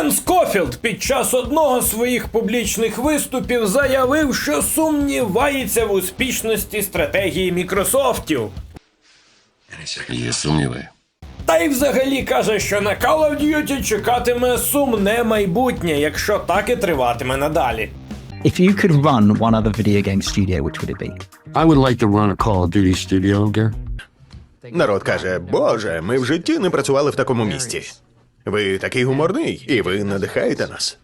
Глен Скофілд під час одного з своїх публічних виступів заявив, що сумнівається в успішності стратегії Мікрософтів. Є сумніви. Та й взагалі каже, що на Call of Duty чекатиме сумне майбутнє, якщо так і триватиме надалі. If you could run one other video game studio, which would it be? I would like to run a Call of Duty studio. Народ каже: Боже, ми в житті не працювали в такому місці. Ви такий гуморний, і ви надихаєте нас.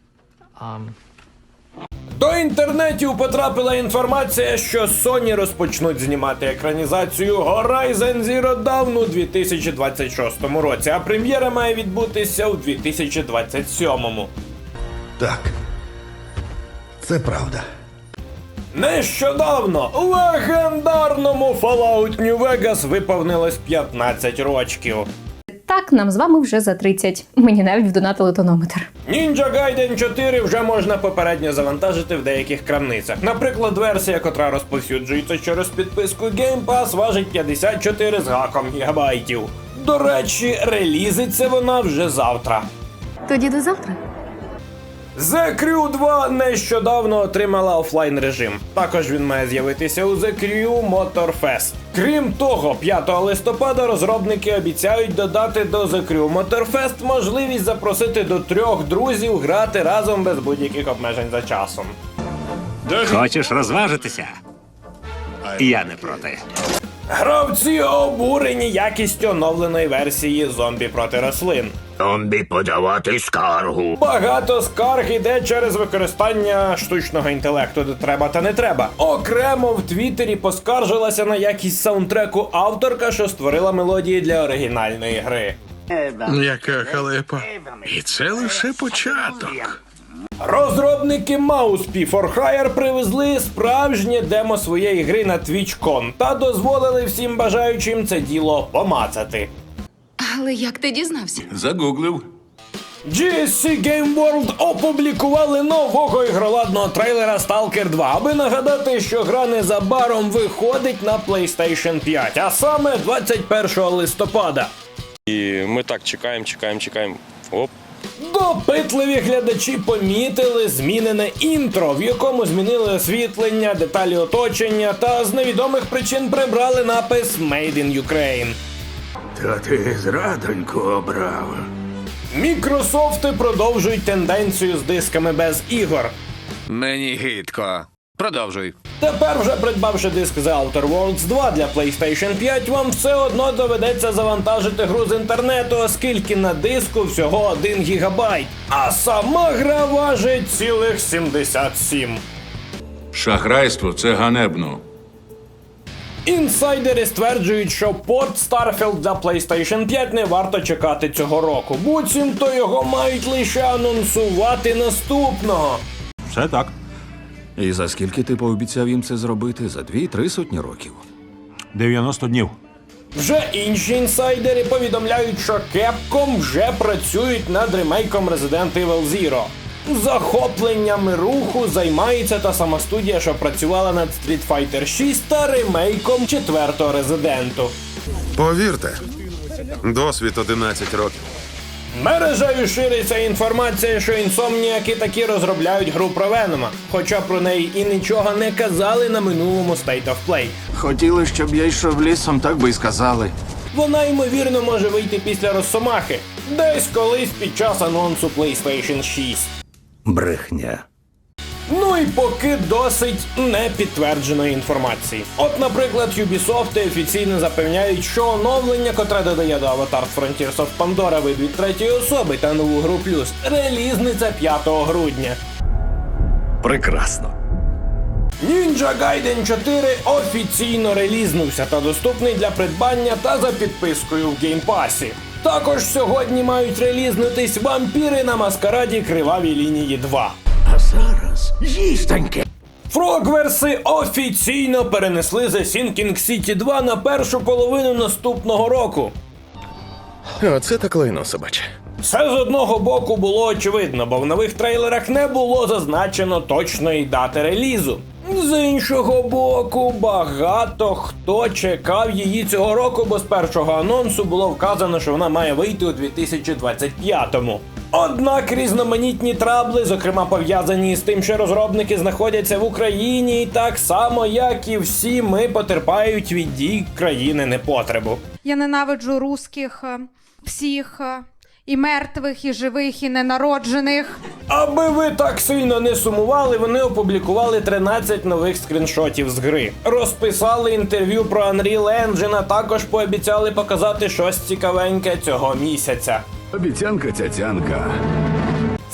До інтернетів потрапила інформація, що Sony розпочнуть знімати екранізацію Horizon Zero Dawn у 2026 році, а прем'єра має відбутися у 2027. Так. Це правда. Нещодавно легендарному Fallout New Vegas виповнилось 15 років. Так, нам з вами вже за 30. Мені навіть вдонатили тонометр. Ninja Gaiden 4 вже можна попередньо завантажити в деяких крамницях. Наприклад, версія, котра розповсюджується через підписку Game Pass, важить 54 з гаком гігабайтів. До речі, релізиться вона вже завтра. Тоді до завтра. The Crew 2 нещодавно отримала офлайн режим. Також він має з'явитися у The Crew Motorfest. Крім того, 5 листопада розробники обіцяють додати до The Crew Motorfest можливість запросити до трьох друзів грати разом без будь-яких обмежень за часом. Хочеш розважитися? Я не проти. Гравці обурені якістю оновленої версії зомбі проти рослин. Зомбі подавати скаргу. Багато скарг іде через використання штучного інтелекту, де треба та не треба. Окремо в Твіттері поскаржилася на якість саундтреку авторка, що створила мелодії для оригінальної гри. Яка халепа. І це лише початок. Розробники Mouse P for Hire привезли справжнє демо своєї гри на TwitchCon та дозволили всім бажаючим це діло помацати. Але як ти дізнався? Загуглив. GSC Game World опублікували нового ігроладного трейлера Stalker 2, аби нагадати, що гра незабаром виходить на PlayStation 5, а саме 21 листопада. І ми так чекаємо, чекаємо, чекаємо. Оп. Допитливі глядачі помітили змінене інтро, в якому змінили освітлення, деталі оточення та з невідомих причин прибрали напис Made in Ukraine. Та ти зрадоньку обрав. Мікрософти продовжують тенденцію з дисками без ігор. Мені гидко. Продовжуй. Тепер, вже придбавши диск The Outer Worlds 2 для PlayStation 5, вам все одно доведеться завантажити гру з інтернету, оскільки на диску всього 1 гігабайт, а сама гра важить цілих 77. Шахрайство це ганебно. Інсайдери стверджують, що порт Starfield для PlayStation 5 не варто чекати цього року. Буцімто його мають лише анонсувати наступного. Все так. І за скільки ти пообіцяв їм це зробити? За дві-три сотні років. 90 днів. Вже інші інсайдери повідомляють, що Capcom вже працюють над ремейком Resident Evil Zero. Захопленнями руху займається та сама студія, що працювала над Street Fighter 6 та ремейком четвертого Резиденту. Повірте, досвід 11 років. Мережею шириться інформація, що інсомніяки таки розробляють гру про Венома, хоча про неї і нічого не казали на минулому State of Play. Хотіли, щоб я йшов лісом, так би й сказали. Вона ймовірно може вийти після Росомахи, десь колись під час анонсу PlayStation 6. Брехня. Ну і поки досить непідтвердженої інформації. От, наприклад, Ubisoft офіційно запевняють, що оновлення, котре додає до Avatar Frontiers of Pandora вид від третьої особи та нову гру плюс, релізниця 5 грудня. Прекрасно. Ninja Gaiden 4 офіційно релізнувся та доступний для придбання та за підпискою в геймпасі. Також сьогодні мають релізнутись вампіри на маскараді Криваві лінії 2. А зараз їстоньке. Фрогверси офіційно перенесли The Sinking City 2 на першу половину наступного року. Оце так лайно собаче. Це з одного боку було очевидно, бо в нових трейлерах не було зазначено точної дати релізу. З іншого боку, багато хто чекав її цього року, бо з першого анонсу було вказано, що вона має вийти у 2025-му. Однак різноманітні трабли, зокрема пов'язані з тим, що розробники знаходяться в Україні, і так само, як і всі ми потерпають від дій країни непотребу. Я ненавиджу русських е, всіх е, і мертвих, і живих, і ненароджених. Аби ви так сильно не сумували, вони опублікували 13 нових скріншотів з гри. Розписали інтерв'ю про Unreal Engine, а також пообіцяли показати щось цікавеньке цього місяця. Обіцянка цяцянка.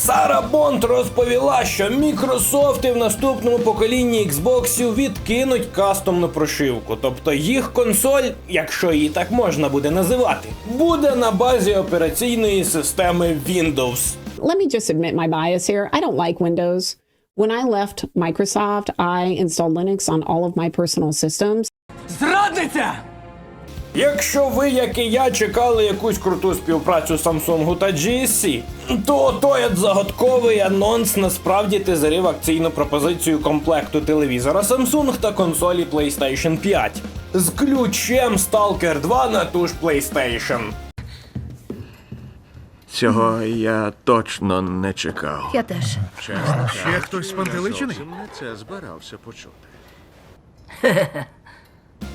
Сара Бонд розповіла, що Мікрософти в наступному поколінні Xboxів відкинуть кастомну прошивку, тобто їх консоль, якщо її так можна буде називати, буде на базі операційної системи Windows. Let me just admit my bias here. I don't like Windows. When I left Microsoft, I installed Linux on all of my personal systems. Якщо ви, як і я, чекали якусь круту співпрацю Samsung та GSC, то той загадковий анонс насправді тизерив акційну пропозицію комплекту телевізора Samsung та консолі PlayStation 5 з ключем Stalker 2 на ту ж PlayStation. Цього я точно не чекав. Я теж. Ще хтось спантеличений? Це збирався почути.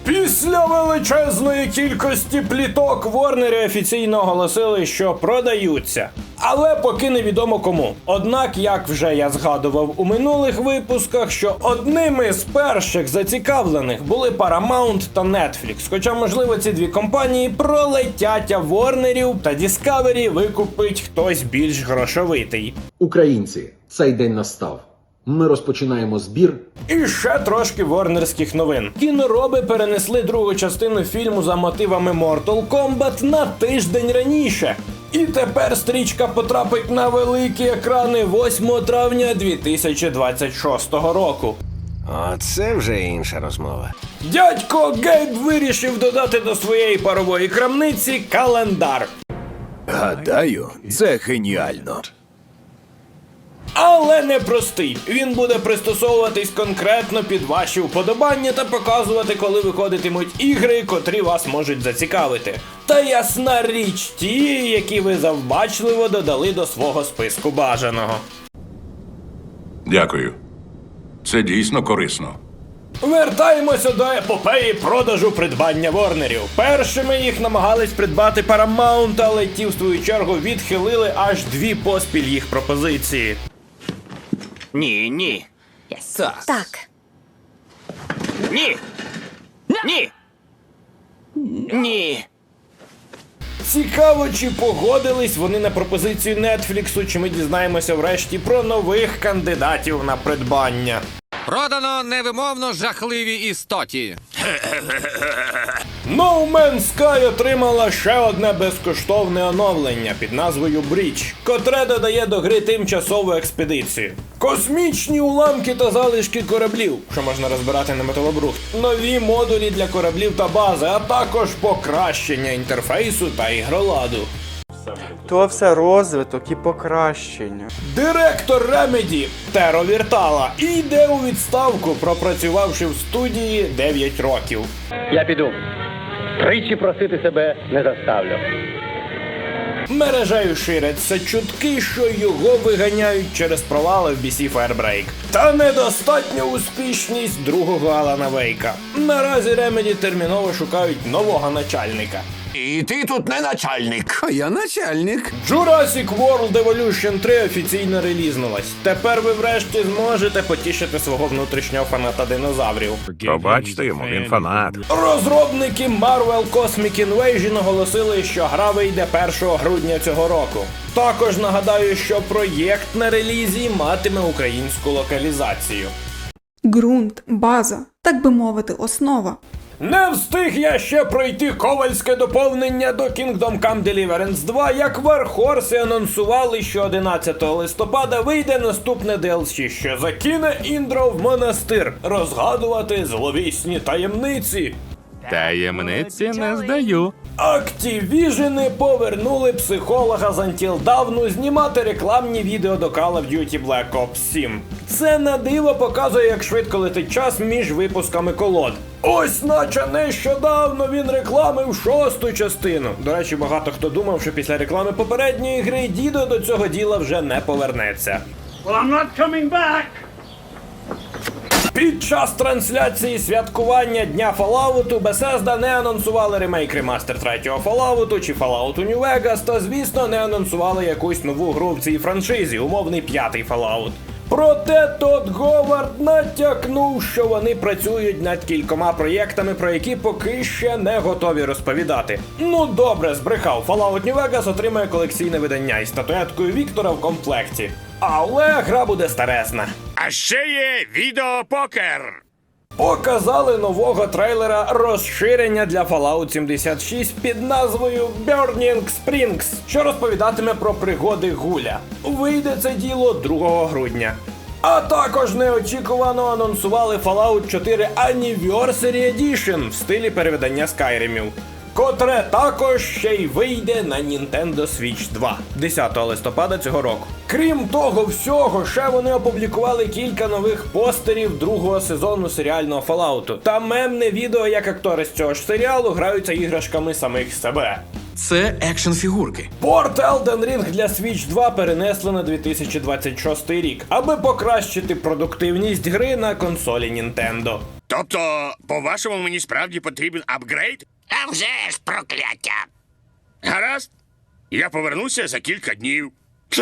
Після величезної кількості пліток Ворнери офіційно оголосили, що продаються. Але поки невідомо кому. Однак, як вже я згадував у минулих випусках, що одними з перших зацікавлених були Paramount та Netflix. Хоча, можливо, ці дві компанії пролетять, а Ворнерів та Discovery викупить хтось більш грошовитий. Українці, цей день настав. Ми розпочинаємо збір І ще трошки ворнерських новин. Кінороби перенесли другу частину фільму за мотивами Mortal Kombat на тиждень раніше. І тепер стрічка потрапить на великі екрани 8 травня 2026 року. Оце вже інша розмова. Дядько Гейб вирішив додати до своєї парової крамниці календар. Гадаю, це геніально. Але не простий. Він буде пристосовуватись конкретно під ваші вподобання та показувати, коли виходитимуть ігри, котрі вас можуть зацікавити. Та ясна річ, ті, які ви завбачливо додали до свого списку бажаного. Дякую. Це дійсно корисно. Вертаємося до епопеї продажу придбання Ворнерів. Першими їх намагались придбати Paramount, але ті, в свою чергу, відхилили аж дві поспіль їх пропозиції. Ні, ні. Так. Так. Ні. Ні. Ні. Цікаво, чи погодились вони на пропозицію Нетфліксу, чи ми дізнаємося врешті про нових кандидатів на придбання. Продано невимовно жахливі істоті. No Man's Sky отримала ще одне безкоштовне оновлення під назвою Breach, котре додає до гри тимчасову експедицію. Космічні уламки та залишки кораблів, що можна розбирати на металобрухт, нові модулі для кораблів та бази, а також покращення інтерфейсу та ігроладу. То все розвиток і покращення. Директор Remedy Теро Віртала йде у відставку, пропрацювавши в студії 9 років. Я піду. Тричі просити себе не заставлю. Мережею ширяться чутки, що його виганяють через провали в BC Firebreak. Та недостатня успішність другого Алана Вейка. Наразі Ремеді терміново шукають нового начальника. І ти тут не начальник. А я начальник. Jurassic World Evolution 3 офіційно релізнулась. Тепер ви врешті зможете потішити свого внутрішнього фаната динозаврів. Пробачте йому, він фанат. Розробники Marvel Cosmic Invasion оголосили, що гра вийде 1 грудня цього року. Також нагадаю, що проєкт на релізі матиме українську локалізацію. Ґрунт, база, так би мовити, основа. Не встиг я ще пройти ковальське доповнення до Kingdom Come Deliverance 2, як Warhorse анонсували, що 11 листопада вийде наступне DLC, що закине Індро в монастир розгадувати зловісні таємниці. Таємниці не здаю. Activision повернули психолога з Dawn знімати рекламні відео до Call of Duty Black Ops 7. Це на диво показує, як швидко летить час між випусками колод. Ось наче нещодавно він рекламив шосту частину. До речі, багато хто думав, що після реклами попередньої гри дідо до цього діла вже не повернеться. Під час трансляції святкування Дня Fallout Bethesda не анонсували ремейк ремастер третього Fallout чи Fallout New Vegas, та звісно не анонсували якусь нову гру в цій франшизі, умовний п'ятий Fallout. Проте Тодд Говард натякнув, що вони працюють над кількома проєктами, про які поки ще не готові розповідати. Ну добре, збрехав. Fallout New Vegas отримає колекційне видання із статуеткою Віктора в комплекті. Але гра буде старезна. А ще є відеопокер. Показали нового трейлера розширення для Fallout 76 під назвою Burning Springs, що розповідатиме про пригоди Гуля. Вийде це діло 2 грудня. А також неочікувано анонсували Fallout 4 Anniversary Edition в стилі переведення Скайримів. Котре також ще й вийде на Nintendo Switch 2 10 листопада цього року. Крім того всього, ще вони опублікували кілька нових постерів другого сезону серіального Fallout та мемне відео, як актори з цього ж серіалу граються іграшками самих себе. Це екшн фігурки. Порт Elden Ring для Switch 2 перенесли на 2026 рік, аби покращити продуктивність гри на консолі Nintendo. Тобто, по-вашому, мені справді потрібен апгрейд? А вже ж прокляття. Гаразд. Я повернуся за кілька днів.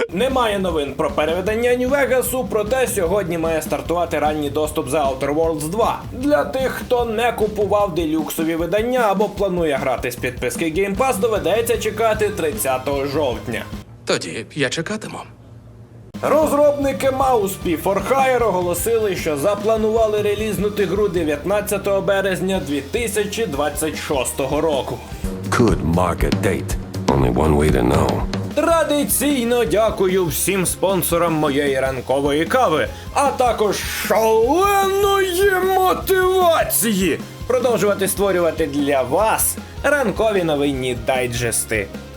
Немає новин про переведення New Vegas, проте сьогодні має стартувати ранній доступ за Outer Worlds 2 для тих, хто не купував делюксові видання або планує грати з підписки Game Pass, доведеться чекати 30 жовтня. Тоді я чекатиму. Розробники for Hire оголосили, що запланували релізнути гру 19 березня 2026 року. Could mark a date. Only one way to know. Традиційно дякую всім спонсорам моєї ранкової кави, а також шаленої мотивації продовжувати створювати для вас ранкові новинні дайджести.